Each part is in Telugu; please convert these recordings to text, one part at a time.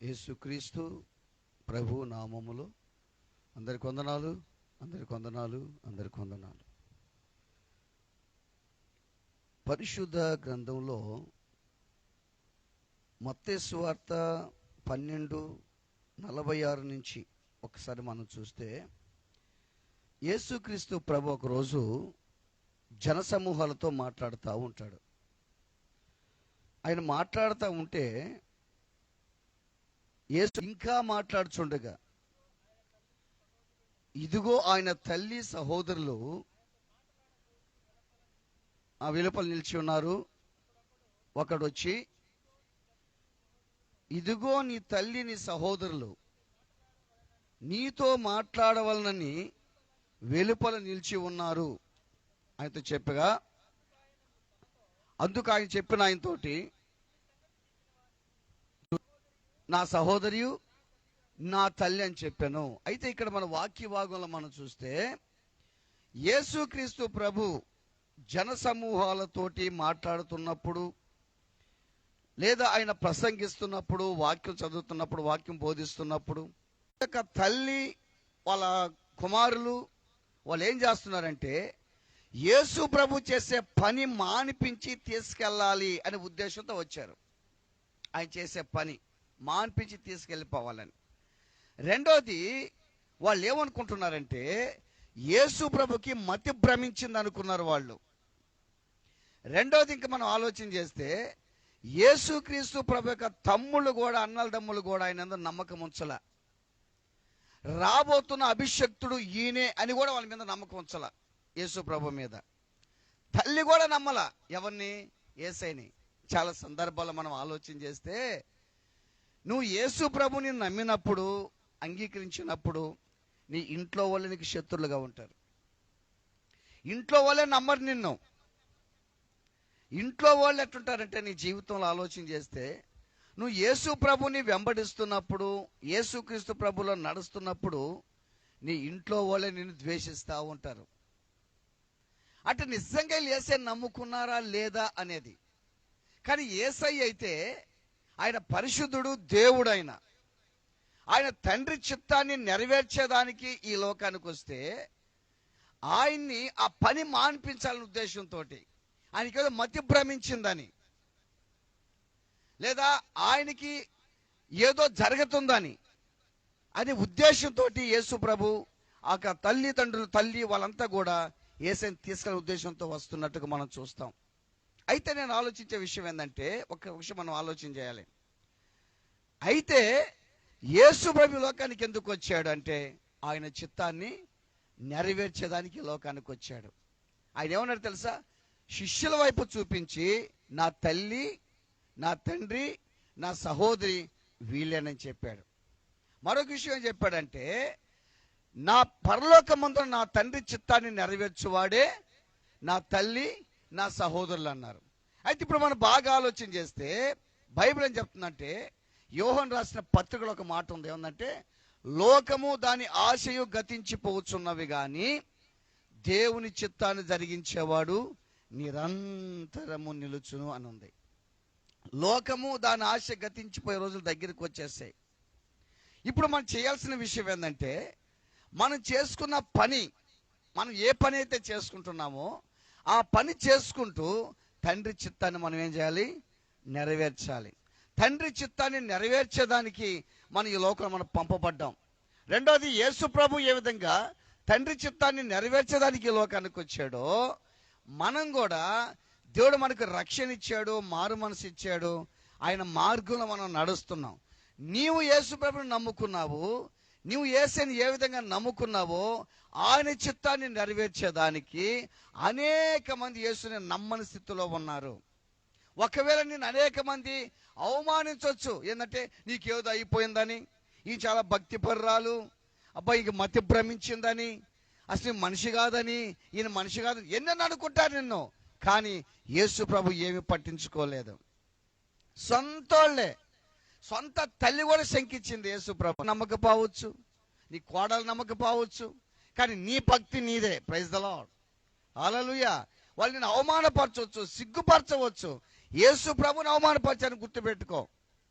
యేసుక్రీస్తు ప్రభు నామములో అందరి కొందనాలు అందరి కొందనాలు అందరి కొందనాలు పరిశుద్ధ గ్రంథంలో మత్తేసు వార్త పన్నెండు నలభై ఆరు నుంచి ఒకసారి మనం చూస్తే యేసుక్రీస్తు ప్రభు ఒకరోజు జనసమూహాలతో మాట్లాడుతూ ఉంటాడు. ఆయన మాట్లాడుతూ ఉంటే యేసు ఇంకా మాట్లాడుచుండగా ఇదిగో ఆయన తల్లి సహోదరులు ఆ వెలుపల నిలిచి ఉన్నారు. ఒకడు వచ్చి ఇదిగో నీ తల్లి నీ సహోదరులు నీతో మాట్లాడవలనని వెలుపల నిలిచి ఉన్నారు. ఆయనతో చెప్పగా అందుకు ఆయన చెప్పిన ఆయనతోటి నా సహోదరియు నా తల్లి అని చెప్పాను. అయితే ఇక్కడ మన వాక్య భాగంలో మనం చూస్తే యేసుక్రీస్తు ప్రభు జన సమూహాలతోటి మాట్లాడుతున్నప్పుడు లేదా ఆయన ప్రసంగిస్తున్నప్పుడు వాక్యం చదువుతున్నప్పుడు వాక్యం బోధిస్తున్నప్పుడు ఒక తల్లి వాళ్ళ కుమారులు వాళ్ళు ఏం చేస్తున్నారంటే యేసు ప్రభు చేసే పని మానిపించి తీసుకెళ్ళాలి అనే ఉద్దేశంతో వచ్చారు. ఆయన చేసే పని. మాన్పించి తీసుకెళ్ళిపోవాలని. రెండోది వాళ్ళు ఏమనుకుంటున్నారంటే యేసు ప్రభుకి మతి భ్రమించింది అనుకున్నారు వాళ్ళు. రెండోది ఇంకా మనం ఆలోచన చేస్తే యేసుక్రీస్తు ప్రభు యొక్క తమ్ముళ్ళు కూడా అన్నల తమ్ముళ్ళు కూడా ఆయన నమ్మకం ఉంచల. రాబోతున్న అభిషక్తుడు ఈయనే అని కూడా వాళ్ళ మీద నమ్మకం ఉంచల యేసు ప్రభు మీద. తల్లి కూడా నమ్మల ఎవరిని? ఏసైని. చాలా సందర్భాల్లో మనం ఆలోచన చేస్తే నువ్వు యేసు ప్రభుని నమ్మినప్పుడు అంగీకరించినప్పుడు నీ ఇంట్లో వాళ్ళు నీకు శత్రులుగా ఉంటారు. ఇంట్లో వాళ్ళే నమ్మరు నిన్ను. ఇంట్లో వాళ్ళు ఎట్టుంటారంటే నీ జీవితంలో ఆలోచన చేస్తే నువ్వు యేసు ప్రభుని వెంబడిస్తున్నప్పుడు యేసుక్రీస్తు ప్రభులో నడుస్తున్నప్పుడు నీ ఇంట్లో వాళ్ళే నిన్ను ద్వేషిస్తూ ఉంటారు. అంటే నిజంగా ఏసే నమ్ముకున్నారా లేదా అనేది. కానీ ఏసై అయితే ఆయన పరిశుద్ధుడు దేవుడైన. ఆయన తండ్రి చిత్తాన్ని నెరవేర్చేదానికి ఈ లోకానికి వస్తే ఆయన్ని ఆ పని మాన్పించాలనే ఉద్దేశంతో ఆయనకి ఏదో మతి భ్రమించిందని లేదా ఆయనకి ఏదో జరుగుతుందని అనే ఉద్దేశంతో యేసు ప్రభు ఆ తల్లిదండ్రులు తల్లి వాళ్ళంతా కూడా ఏసైని తీసుకెళ్ళే ఉద్దేశంతో వస్తున్నట్టుగా మనం చూస్తాం. అయితే నేను ఆలోచించే విషయం ఏంటంటే ఒక విషయం మనం ఆలోచన చేయాలి. అయితే యేసు లోకానికి ఎందుకు వచ్చాడు అంటే ఆయన చిత్తాన్ని నెరవేర్చేదానికి లోకానికి వచ్చాడు. ఆయన ఏమన్నాడు తెలుసా? శిష్యుల వైపు చూపించి నా తల్లి నా తండ్రి నా సహోదరి వీళ్ళేనని చెప్పాడు. మరొక విషయం ఏం చెప్పాడంటే నా పరలోకమందు నా తండ్రి చిత్తాన్ని నెరవేర్చువాడే నా తల్లి నా సహోదరులు అన్నారు. అయితే ఇప్పుడు మనం బాగా ఆలోచన చేస్తే బైబిల్ ఏం చెప్తుందంటే యోహన్ రాసిన పత్రికలో ఒక మాట ఉంది. ఏమందంటే లోకము దాని ఆశయు గతించిపోవచ్చున్నవి కానీ దేవుని చిత్తాన్ని జరిగించేవాడు నిరంతరము నిలుచును అని ఉంది. లోకము దాని ఆశ గతించిపోయే రోజులు దగ్గరికి వచ్చేసాయి ఇప్పుడు మనం చేయాల్సిన విషయం ఏంటంటే మనం చేసుకున్న పని మనం ఏ పని అయితే చేసుకుంటున్నామో ఆ పని చేసుకుంటూ తండ్రి చిత్తాన్ని మనం ఏం చేయాలి? నెరవేర్చాలి. తండ్రి చిత్తాన్ని నెరవేర్చేదానికి మనం ఈ లోకంలో మనం పంపబడ్డాం. రెండోది యేసు ప్రభు ఏ విధంగా తండ్రి చిత్తాన్ని నెరవేర్చేదానికి ఈ లోకానికి వచ్చాడో మనం కూడా దేవుడు మనకు రక్షణ ఇచ్చాడు మారు మనసు ఇచ్చాడు. ఆయన మార్గంలో మనం నడుస్తున్నాం. నీవు యేసు ప్రభుని నమ్ముకున్నావు నువ్వు యేసుని ఏ విధంగా నమ్ముకున్నావో ఆయన చిత్తాన్ని నెరవేర్చేదానికి అనేక మంది యేసుని నమ్మని స్థితిలో ఉన్నారు. ఒకవేళ నేను అనేక మంది అవమానించవచ్చు ఏంటంటే నీకేదో అయిపోయిందని ఈ చాలా భక్తి పర్రాలు అబ్బాయి ఇంక మతి భ్రమించిందని అసలు మనిషి కాదని ఈయన మనిషి కాదు ఎన్నెన్న అనుకుంటారు నిన్ను కానీ యేసు ప్రభు ఏమి పట్టించుకోలేదు. సొంతోళ్ళే. సొంత తల్లి కూడా శంకించింది యేసు ప్రభు. నమ్మకపోవచ్చు. నీ కోడలు నమ్మకపోవచ్చు. కానీ నీ భక్తి నీదే. ప్రైజ్ ద లాడ్ అలలుయ వాళ్ళు నేను అవమానపరచవచ్చు సిగ్గుపరచవచ్చు. యేసు ప్రభుని అవమానపరచాలని గుర్తుపెట్టుకో.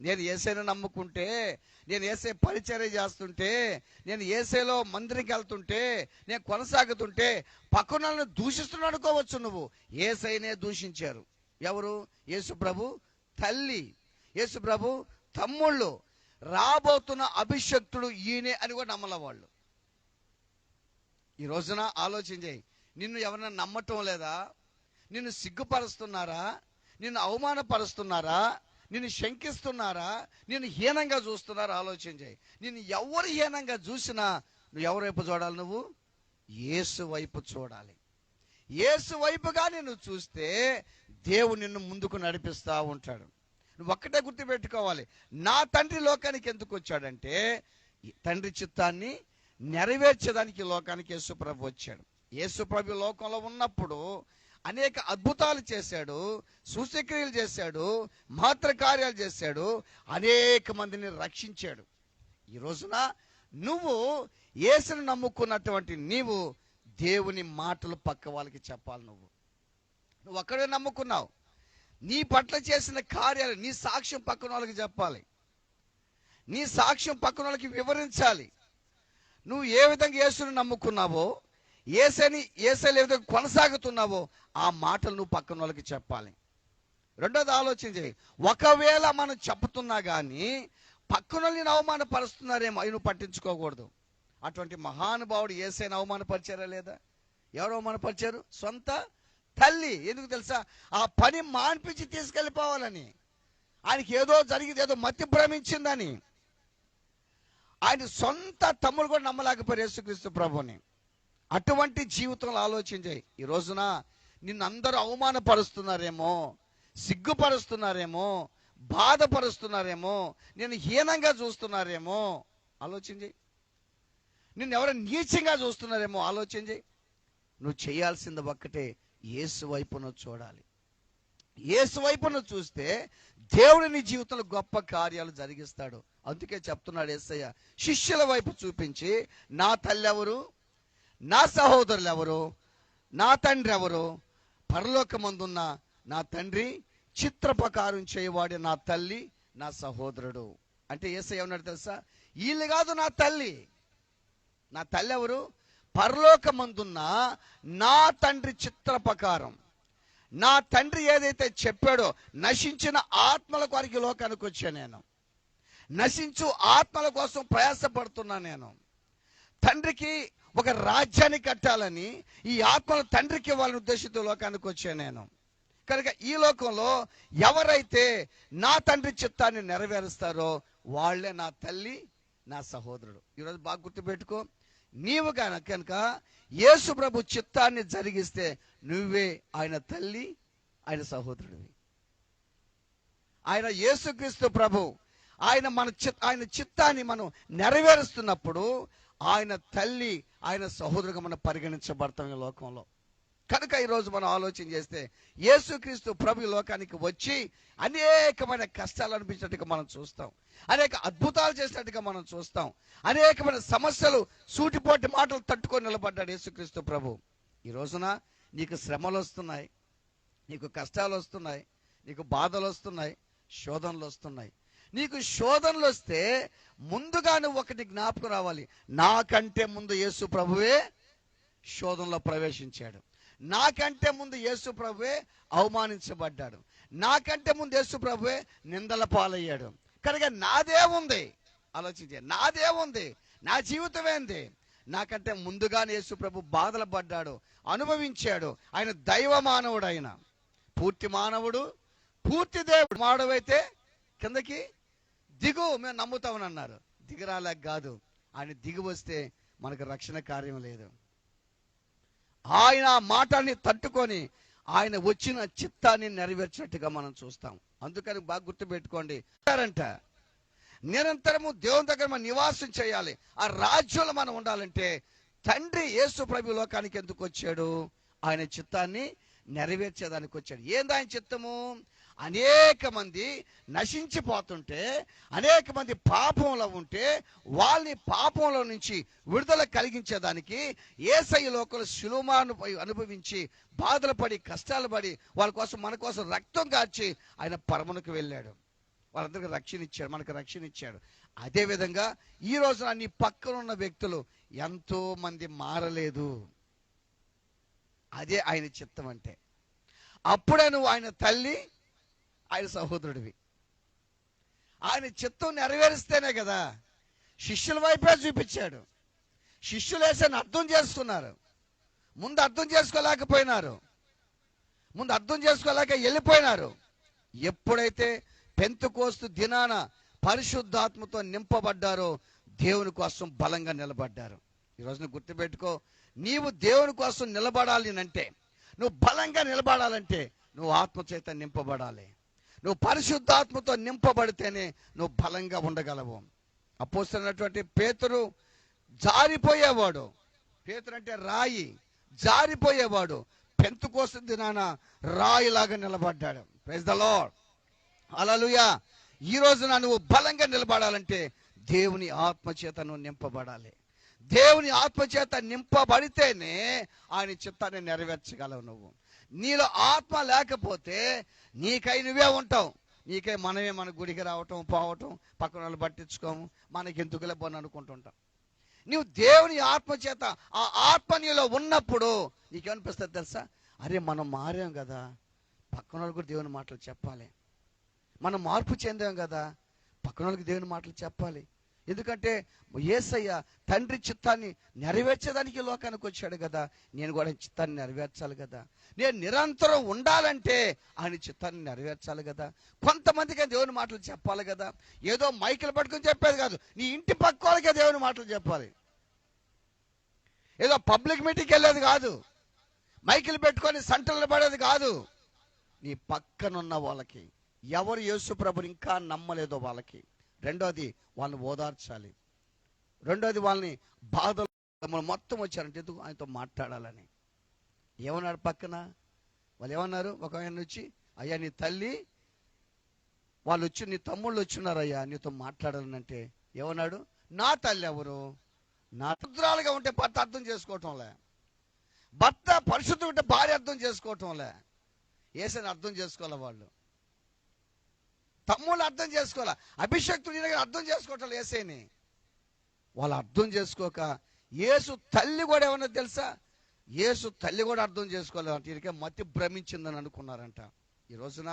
నేను ఏసైను నమ్ముకుంటే నేను ఏసే పరిచర్య చేస్తుంటే నేను ఏసేలో మందిరికి వెళ్తుంటే నేను కొనసాగుతుంటే పక్కన దూషిస్తున్నాడు అనుకోవచ్చు నువ్వు. ఏసైనే దూషించారు. ఎవరు? యేసు ప్రభు తల్లి. యేసు ప్రభు తమ్ముళ్ళు రాబోతున్న అభిషక్తుడు ఈయనే అని కూడా నమ్మల వాళ్ళు ఈ రోజున ఆలోచన చేయి. నిన్ను ఎవరైనా నమ్మటం లేదా? నిన్ను సిగ్గుపరుస్తున్నారా? నిన్ను అవమానపరుస్తున్నారా? నిన్ను శంకిస్తున్నారా? నిన్ను హీనంగా చూస్తున్నారా? ఆలోచన చేయి. నిన్ను ఎవరు హీనంగా చూసినా నువ్వు ఎవరైపు చూడాలి నువ్వు? ఏసు వైపు చూడాలి. ఏసు వైపుగా నిన్ను చూస్తే దేవుడు నిన్ను ముందుకు నడిపిస్తా ఉంటాడు. నువ్వు ఒక్కటే గుర్తుపెట్టుకోవాలి. నా తండ్రి లోకానికి ఎందుకు వచ్చాడంటే తండ్రి చిత్తాన్ని నెరవేర్చడానికి లోకానికి యేసుప్రభు వచ్చాడు. యేసుప్రభు లోకంలో ఉన్నప్పుడు అనేక అద్భుతాలు చేశాడు సూచక్రియలు చేశాడు మాత్ర కార్యాలు చేశాడు అనేక మందిని రక్షించాడు. ఈ రోజున నువ్వు యేసును నమ్ముకున్నటువంటి నీవు దేవుని మాటలు పక్క వాళ్ళకి చెప్పాలి నువ్వు. నువ్వు ఒక్కడే నమ్ముకున్నావు. నీ పట్ల చేసిన కార్యాలు నీ సాక్ష్యం పక్కన వాళ్ళకి చెప్పాలి. నీ సాక్ష్యం పక్కన వాళ్ళకి వివరించాలి. నువ్వు ఏ విధంగా యేసుని నమ్ముకున్నావో ఏసని ఏసైలు ఏ విధంగా కొనసాగుతున్నావో ఆ మాటలు నువ్వు పక్కన వాళ్ళకి చెప్పాలి. రెండోది ఆలోచన చేయి. ఒకవేళ మనం చెప్పుతున్నా కానీ పక్కన వాళ్ళని అవమానపరుస్తున్నారేమో అవి నువ్వు పట్టించుకోకూడదు. అటువంటి మహానుభావుడు ఏసైనా అవమానపరిచారా లేదా? ఎవరు అవమానపరిచారు? సొంత తల్లి ఎందుకు తెలుసా? ఆ పని మాన్పించి తీసుకెళ్ళిపోవాలని. ఆయనకి ఏదో జరిగింది ఏదో మతి భ్రమించిందని. ఆయన సొంత తమ్ముడు కూడా నమ్మలేకపోయారు యేసుక్రీస్తు ప్రభుని అటువంటి జీవితంలో ఆలోచించాయి ఈ రోజున నిన్ను అందరూ అవమానపరుస్తున్నారేమో సిగ్గుపరుస్తున్నారేమో బాధపరుస్తున్నారేమో నేను హీనంగా చూస్తున్నారేమో ఆలోచించి నిన్ను ఎవరు నీచంగా చూస్తున్నారేమో ఆలోచించి నువ్వు చేయాల్సింది ఒక్కటే ఏసు వైపును చూడాలి. ఏసు వైపును చూస్తే దేవుడు నీ జీవితంలో గొప్ప కార్యాలు జరిగిస్తాడు. అందుకే చెప్తున్నాడు యేసయ్య శిష్యుల వైపు చూపించి నా తల్లి ఎవరు? నా సహోదరులు ఎవరు? నా తండ్రి ఎవరు? పరలోకమందున్న నా తండ్రి చిత్రపకారం చేయవాడే నా తల్లి నా సహోదరుడు. అంటే ఏసయ్య ఏమన్నాడు తెలుసా? వీళ్ళు కాదు నా తల్లి. నా తల్లి ఎవరు? పరలోకమందున్న నా తండ్రి చిత్ర ప్రకారం నా తండ్రి ఏదైతే చెప్పాడో నశించిన ఆత్మల కొరకు లోకానికి వచ్చా నేను. నశించు ఆత్మల కోసం ప్రయాసపడుతున్నా నేను. తండ్రికి ఒక రాజ్యాన్ని కట్టాలని ఈ ఆత్మల తండ్రికి ఇవ్వాలని ఉద్దేశంతో లోకానికి వచ్చా నేను. కనుక ఈ లోకంలో ఎవరైతే నా తండ్రి చిత్తాన్ని నెరవేరుస్తారో వాళ్ళే నా తల్లి నా సహోదరుడు. ఈరోజు బాగా గుర్తుపెట్టుకో నీవు కనుక కనుక యేసు ప్రభు చిత్తాన్ని జరిగిస్తే నువ్వే ఆయన తల్లి ఆయన సహోదరుడివి. ఆయన యేసుక్రీస్తు ప్రభు ఆయన మన చిత్ ఆయన చిత్తాన్ని మనం నెరవేరుస్తున్నప్పుడు ఆయన తల్లి ఆయన సహోదరుగా మనం పరిగణించబడతాం ఈ లోకంలో. కనుక ఈరోజు మనం ఆలోచన చేస్తే యేసుక్రీస్తు ప్రభు లోకానికి వచ్చి అనేకమైన కష్టాలు అనిపించినట్టుగా మనం చూస్తాం. అనేక అద్భుతాలు చేసినట్టుగా మనం చూస్తాం. అనేకమైన సమస్యలు సూటిపోటి మాటలు తట్టుకొని నిలబడ్డాడు యేసుక్రీస్తు ప్రభు. ఈ రోజున నీకు శ్రమలు వస్తున్నాయి నీకు కష్టాలు వస్తున్నాయి నీకు బాధలు వస్తున్నాయి శోధనలు వస్తున్నాయి. నీకు శోధనలు వస్తే ముందుగా నువ్వు ఒకటి జ్ఞాపకం రావాలి. నాకంటే ముందు యేసు ప్రభువే శోధనలో ప్రవేశించాడు. నాకంటే ముందు యేసు ప్రభువే అవమానించబడ్డాడు. నాకంటే ముందు యేసు ప్రభువే నిందల పాలయ్యాడు. కనుక నాదే ఉంది. ఆలోచించే నాదే ఉంది. నా జీవితం ఏంది? నాకంటే ముందుగానే యేసు ప్రభు బాధలు పడ్డాడు అనుభవించాడు. ఆయన దైవ మానవుడు ఆయన పూర్తి మానవుడు పూర్తి దేవుడు. మానవుడైతే కిందకి దిగు మేము నమ్ముతామని అన్నారు. దిగరాలేక కాదు. ఆయన దిగి వస్తే మనకు రక్షణ కార్యం లేదు. ఆయన ఆ మాటని తట్టుకొని ఆయన వచ్చిన చిత్తాన్ని నెరవేర్చినట్టుగా మనం చూస్తాం. అందుకని బాగా గుర్తుపెట్టుకోండి. అంటారంట నిరంతరము దేవుని దగ్గర మనం నివాసం చేయాలి. ఆ రాజ్యంలో మనం ఉండాలంటే తండ్రి యేసు ప్రభు లోకానికి ఎందుకు వచ్చాడు? ఆయన చిత్తాన్ని నెరవేర్చేదానికి వచ్చాడు. ఏంది ఆయన చిత్తము? అనేక మంది నశించిపోతుంటే అనేక మంది పాపంలో ఉంటే వాళ్ళని పాపంలో నుంచి విడుదల కలిగించేదానికి ఏసై లోకలు శిలుమాను అనుభవించి బాధలు పడి కష్టాలు పడి వాళ్ళ కోసం మన కోసం రక్తం కార్చి ఆయన పరమునకు వెళ్ళాడు. వాళ్ళందరికీ రక్షణ ఇచ్చాడు మనకు రక్షణ ఇచ్చాడు అదేవిధంగా ఈ రోజున నీ పక్కన ఉన్న వ్యక్తులు ఎంతో మంది మారలేదు. అదే ఆయన చిత్తం అంటే. అప్పుడే నువ్వు ఆయన తల్లి ఆయన సహోదరుడివి. ఆయన చిత్తం నెరవేరిస్తేనే కదా శిష్యుల వైపే చూపించాడు. శిష్యులు వేసాను అర్థం చేసుకున్నారు. ముందు అర్థం చేసుకోలేకపోయినారు. ముందు అర్థం చేసుకోలేక వెళ్ళిపోయినారు. ఎప్పుడైతే పెంతుకోస్తు దినాన పరిశుద్ధాత్మతో నింపబడ్డారో దేవుని కోసం బలంగా నిలబడ్డారు. ఈరోజున గుర్తుపెట్టుకో నీవు దేవుని కోసం నిలబడాలి అంటే నువ్వు బలంగా నిలబడాలంటే నువ్వు ఆత్మచేత నింపబడాలి. నువ్వు పరిశుద్ధాత్మతో నింపబడితేనే నువ్వు బలంగా ఉండగలవు. అపోస్తున్నటువంటి పేతురు జారిపోయేవాడు. పేతురు అంటే రాయి. జారిపోయేవాడు. పెంతు కోసం దినాన రాయిలాగా నిలబడ్డాడు. ప్రైజ్ ద అలలుయా ఈ రోజున నువ్వు బలంగా నిలబడాలంటే దేవుని ఆత్మచేత నువ్వు నింపబడాలి. దేవుని ఆత్మచేత నింపబడితేనే ఆయన చిత్తాన్ని నెరవేర్చగలవు నువ్వు. నీలో ఆత్మ లేకపోతే నీకై నువ్వే ఉంటావు. నీకై మనమే మన గుడికి రావటం పోవటం పక్కన వాళ్ళు పట్టించుకోము. మనకి ఎందుకులే పోని అనుకుంటుంటాం. నువ్వు దేవుని ఆత్మ చేత ఆ ఆత్మ నీలో ఉన్నప్పుడు నీకేమనిపిస్తుంది తెలుసా? అరే మనం మారాం కదా. పక్కన వాళ్ళకి కూడా దేవుని మాటలు చెప్పాలి. మనం మార్పు చెందాం కదా. పక్కన వాళ్ళకి దేవుని మాటలు చెప్పాలి. ఎందుకంటే ఏసయ్య తండ్రి చిత్తాన్ని నెరవేర్చేదానికి లోకానికి వచ్చాడు కదా. నేను కూడా చిత్తాన్ని నెరవేర్చాలి కదా. నేను నిరంతరం ఉండాలంటే ఆయన చిత్తాన్ని నెరవేర్చాలి కదా. కొంతమందికి దేవుని మాటలు చెప్పాలి కదా. ఏదో మైకులు పట్టుకుని చెప్పేది కాదు. నీ ఇంటి పక్క వాళ్ళకే దేవుని మాటలు చెప్పాలి. ఏదో పబ్లిక్ మీటింగ్కి వెళ్ళేది కాదు. మైకులు పెట్టుకొని సంటలు పడేది కాదు. నీ పక్కనున్న వాళ్ళకి ఎవరు యేసు ప్రభుని ఇంకా నమ్మలేదో వాళ్ళకి రెండోది వాళ్ళని ఓదార్చాలి. రెండోది వాళ్ళని బాధలు మొత్తం వచ్చారంటే ఎందుకు ఆయనతో మాట్లాడాలని? ఏమన్నాడు పక్కన? వాళ్ళు ఏమన్నారు? ఒక ఆయన వచ్చి అయ్యా నీ తల్లి వాళ్ళు వచ్చి నీ తమ్ముళ్ళు వచ్చినారయ్యా అయ్యా నీతో మాట్లాడాలనంటే ఏమన్నాడు? నా తల్లి ఎవరు? నా రుద్రాలుగా ఉంటే భర్త అర్థం చేసుకోవటంలే. భర్త పరిశుద్ధం ఉంటే భార్య అర్థం చేసుకోవటంలే. ఏసని అర్థం చేసుకోవాలి వాళ్ళు? తమ్ముళ్ళు అర్థం చేసుకోవాలి? అభిషక్తుడి దగ్గర అర్థం చేసుకోవటం ఏసేని. వాళ్ళు అర్థం చేసుకోక యేసు తల్లి కూడా ఏమన్నా తెలుసా? యేసు తల్లి కూడా అర్థం చేసుకోలేదంట వీరికే మతి భ్రమించిందని అనుకున్నారంట. ఈ రోజున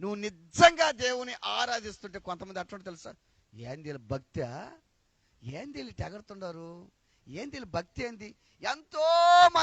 నువ్వు నిజంగా దేవుని ఆరాధిస్తుంటే కొంతమంది అటువంటి తెలుసా? ఏంది వీళ్ళ భక్తి? ఏంది వీళ్ళు తెగడుతున్నారు ఏంది భక్తి ఏంది? ఎంతో మంది